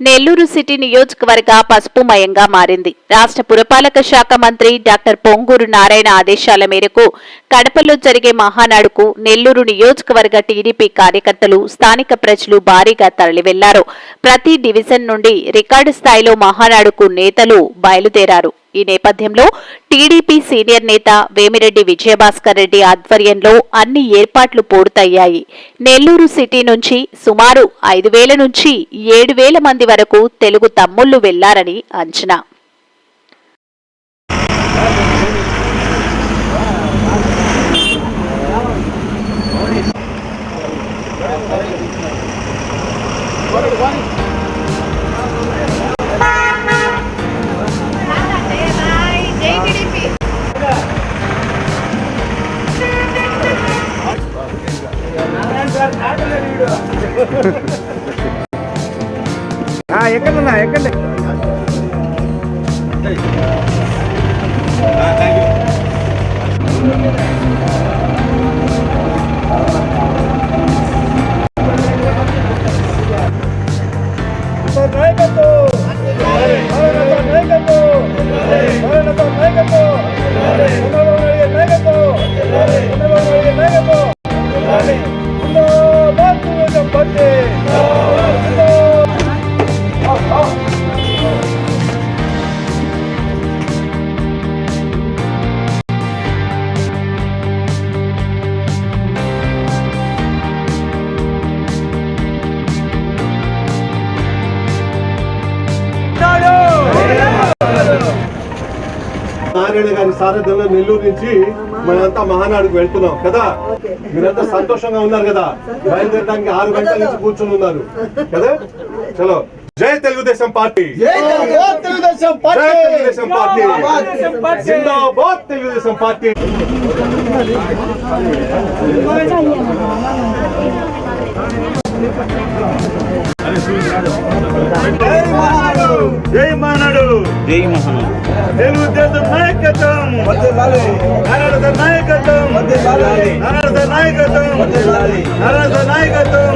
Nellore city నియోజకవర్గ పసుపుమయంగా మారింది. రాష్ట్ర పురపాలక శాఖ మంత్రి డాక్టర్ పొంగూరు నారాయణ ఆదేశాల మేరకు కడపలో జరిగే మహానాడుకు నెల్లూరు నియోజకవర్గ టీడీపీ కార్యకర్తలు స్థానిక ప్రజలు భారీగా తరలివెళ్ళారు. ప్రతి డివిజన్ నుండి రికార్డు స్థాయిలో మహానాడుకు నేతలు బయలుదేరారు. ఈ నేపథ్యంలో టీడీపీ సీనియర్ నేత వేమిరెడ్డి విజయభాస్కర్ రెడ్డి ఆధ్వర్యంలో అన్ని ఏర్పాట్లు పూర్తయ్యాయి. నెల్లూరు సిటీ నుంచి సుమారు ఐదు వేల నుంచి ఏడు వేల మంది వరకు తెలుగు తమ్ముళ్ళు వెళ్ళారని అంచనా. हा एकच ना एकच. నారాయణ గారి సారథ్యంలో నెల్లూరు నుంచి మనంతా మహానాడుకు వెళ్తున్నాం కదా? మీరంతా సంతోషంగా ఉన్నారు కదా? బయలుదేరడానికి ఆరు గంటల నుంచి కూర్చొని ఉన్నారు కదా? చలో. జై తెలుగుదేశం పార్టీ. జై తెలుగుదేశం పార్టీ. జిందాబాద్ తెలుగుదేశం పార్టీ. జై మానాడు జై మహానాడు. తెలుగుదేశం నాయకత్వం. సార్ నాయకత్వం. సార్ నాయకత్వం. సార్ నాయకత్వం.